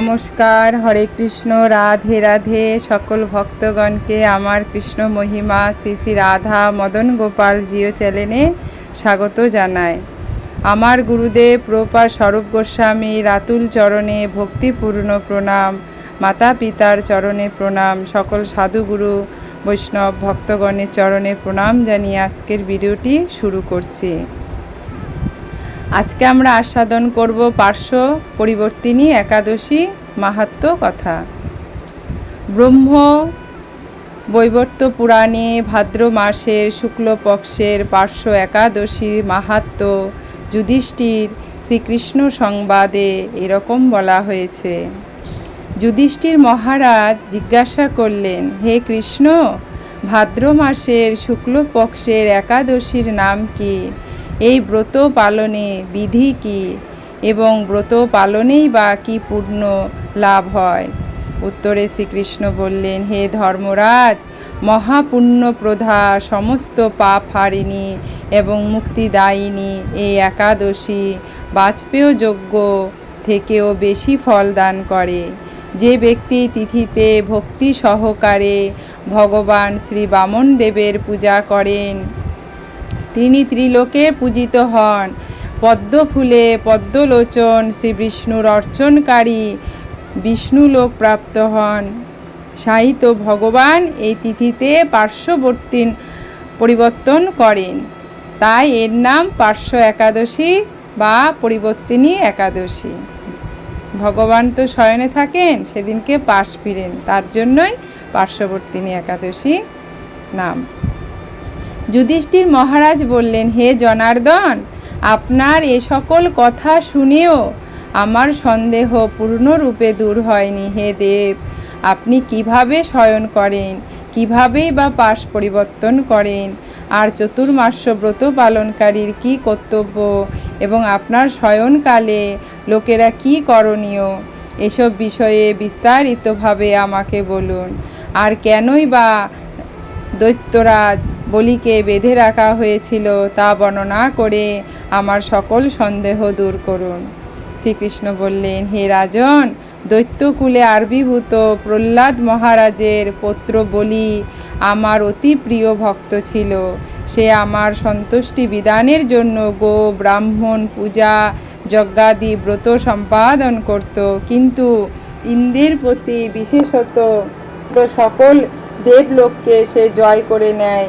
নমস্কার, হরে কৃষ্ণ, রাধে রাধে। সকল ভক্তগণকে আমার কৃষ্ণ মহিমা শ্রী শ্রী রাধা মদন গোপাল জিও চ্যানেলে স্বাগত জানায় আমার গুরুদেব প্রপা স্বরূপ গোস্বামী রাতুল চরণে ভক্তিপূর্ণ প্রণাম, মাতা পিতার চরণে প্রণাম, সকল সাধুগুরু বৈষ্ণব ভক্তগণের চরণে প্রণাম জানিয়ে আজকের ভিডিওটি শুরু করছি। আজকে আমরা আস্বাদন করব পার্শ্ব পরিবর্তিনী একাদশী মাহাত্ম কথা। ব্রহ্ম বৈবর্ত পুরাণে ভাদ্র মাসের শুক্লপক্ষের পার্শ্ব একাদশীর মাহাত্ম যুধিষ্ঠির শ্রীকৃষ্ণ সংবাদে এরকম বলা হয়েছে। যুধিষ্ঠির মহারাজ জিজ্ঞাসা করলেন, হে কৃষ্ণ, ভাদ্র মাসের শুক্লপক্ষের একাদশীর নাম কি? এই ব্রত পালনে বিধি কি এবং ব্রত পালনেই বা কি পূর্ণ লাভ হয়? উত্তরে শ্রীকৃষ্ণ বললেন, হে ধর্মরাজ মহাপুণ্য প্রধা সমস্ত পাপ হারিণী এবং মুক্তিদায়িনী এই একাদশী বাজপেয় যজ্ঞ থেকেও বেশি ফল দান করে। যে ব্যক্তি তিথিতে ভক্তি সহকারে ভগবান শ্রী বামন দেবের পূজা করেন তিনি ত্রিলোকের পূজিত হন। পদ্ম ফুলে পদ্মলোচন শ্রী বিষ্ণুর অর্চনকারী বিষ্ণুলোক প্রাপ্ত হন। সাহিত্য ভগবান এই তিথিতে পার্শ্ববর্তী পরিবর্তন করেন। তাই এর নাম পার্শ্ব একাদশী বা পরিবর্তিনী একাদশী। ভগবান তো শয়নে থাকেন, সেদিনকে পাশ ফিরেন। তার জন্যই পার্শ্ববর্তিনী একাদশী নাম। যুধিষ্ঠির মহারাজ বললেন, হে জনার্দন, আপনার এ সকল কথা শুনেও আমার সন্দেহ পূর্ণরূপে দূর হয়নি। হে দেব, আপনি কীভাবে শয়ন করেন? কিভাবেই বা পাশ পরিবর্তন করেন? আর চতুর্মাস্য ব্রত পালনকারীর কি কর্তব্য? এবং আপনার শয়নকালে লোকেরা কি করণীয়? এসব বিষয়ে বিস্তারিতভাবে আমাকে বলুন। আর কেনই বা দৈত্যরাজ বলিকে বেঁধে রাখা হয়েছিল তা বর্ণনা করে আমার সকল সন্দেহ দূর করুন। শ্রীকৃষ্ণ বললেন, হে রাজন, দৈত্যকুলে আবির্ভূত প্রহ্লাদ মহারাজের পুত্র বলি আমার অতি প্রিয় ভক্ত ছিল। সে আমার সন্তুষ্টি বিধানের জন্য গো ব্রাহ্মণ পূজা, যজ্ঞাদি ব্রত সম্পাদন করত। কিন্তু ইন্দ্রের প্রতি বিশেষত সকল দেবলোককে সে জয় করে নেয়।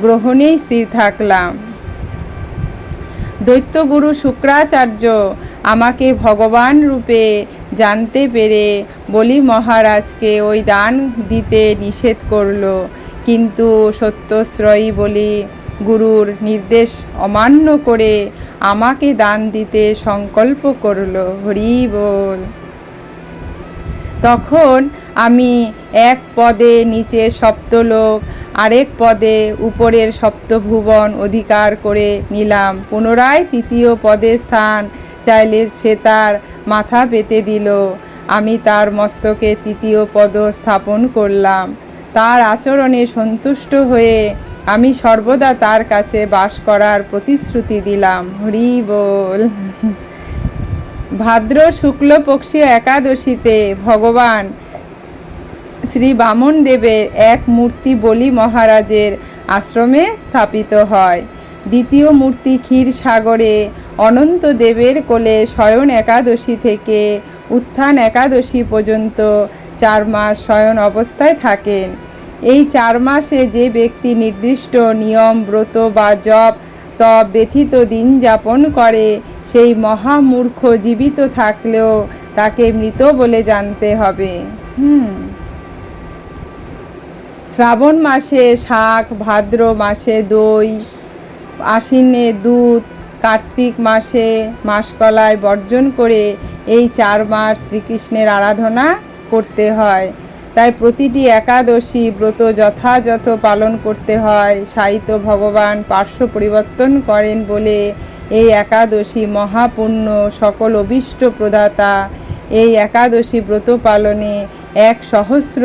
গ্রহণেই স্থির থাকলাম। দৈত্যগুরু শুক্রাচার্য আমাকে ভগবান রূপে জানতে পেরে বলি, মহারাজকে ওই দান দিতে নিষেধ করল। কিন্তু সত্যশ্রয়ী বলি, গুরুর নির্দেশ অমান্য করে আমাকে দান দিতে সংকল্প করল। হরি বল। তখন আমি এক পদে নিচে সপ্তলোক আরেক পদে উপরের সপ্তভুবন অধিকার করে নিলাম। পুনরায় তৃতীয় পদে স্থান চাইলে সে তার মাথা পেতে দিল। আমি তার মস্তকে তৃতীয় পদ স্থাপন করলাম। তার আচরণে সন্তুষ্ট হয়ে আমি সর্বদা তার কাছে বাস করার প্রতিশ্রুতি দিলাম। হরি বল। ভাদ্র শুক্লপক্ষীয় একাদশীতে ভগবান শ্রী বামন দেবের এক মূর্তি বলি মহারাজের আশ্রমে স্থাপিত হয়। দ্বিতীয় মূর্তি ক্ষীর সাগরে অনন্ত দেবের কোলে শয়ন একাদশী থেকে উত্থান একাদশী পর্যন্ত চার মাস শয়ন অবস্থায় থাকেন। এই চার মাসে যে ব্যক্তি নির্দিষ্ট নিয়ম, ব্রত বা জপ, তপ ব্যথিত দিন যাপন করে, সেই মহামূর্খ জীবিত থাকলেও তাকে মৃত বলে জানতে হবে। হুম। শ্রাবণ মাসে শাক, ভাদ্র মাসে দই, আশ্বিনে দুধ, কার্তিক মাসে মাসকলায় বর্জন করে এই চার মাস শ্রীকৃষ্ণের আরাধনা করতে হয়। তাই প্রতিটি একাদশী ব্রত যথাযথ পালন করতে হয়। সাহিত্য ভগবান পার্শ্ব পরিবর্তন করেন বলে এই একাদশী মহাপুণ্য সকল অভীষ্ট প্রদাতা। এই একাদশী ব্রত পালনে এক সহস্র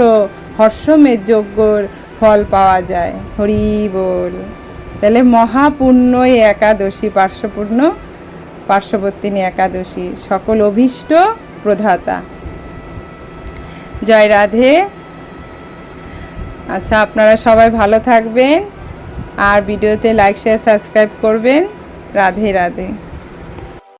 হর্ষমের যজ্ঞর ফল পাওয়া যায়। হরি বল। তাহলে মহাপুণ্য এই একাদশী, পার্শ্বপূর্ণ পার্শ্ববর্তিনী একাদশী। সকল অভীষ্ট প্রধাতা। জয় রাধে। আচ্ছা আপনারা সবাই ভালো থাকবেন। আর ভিডিওতে লাইক শেয়ার সাবস্ক্রাইব করবেন। রাধে রাধে।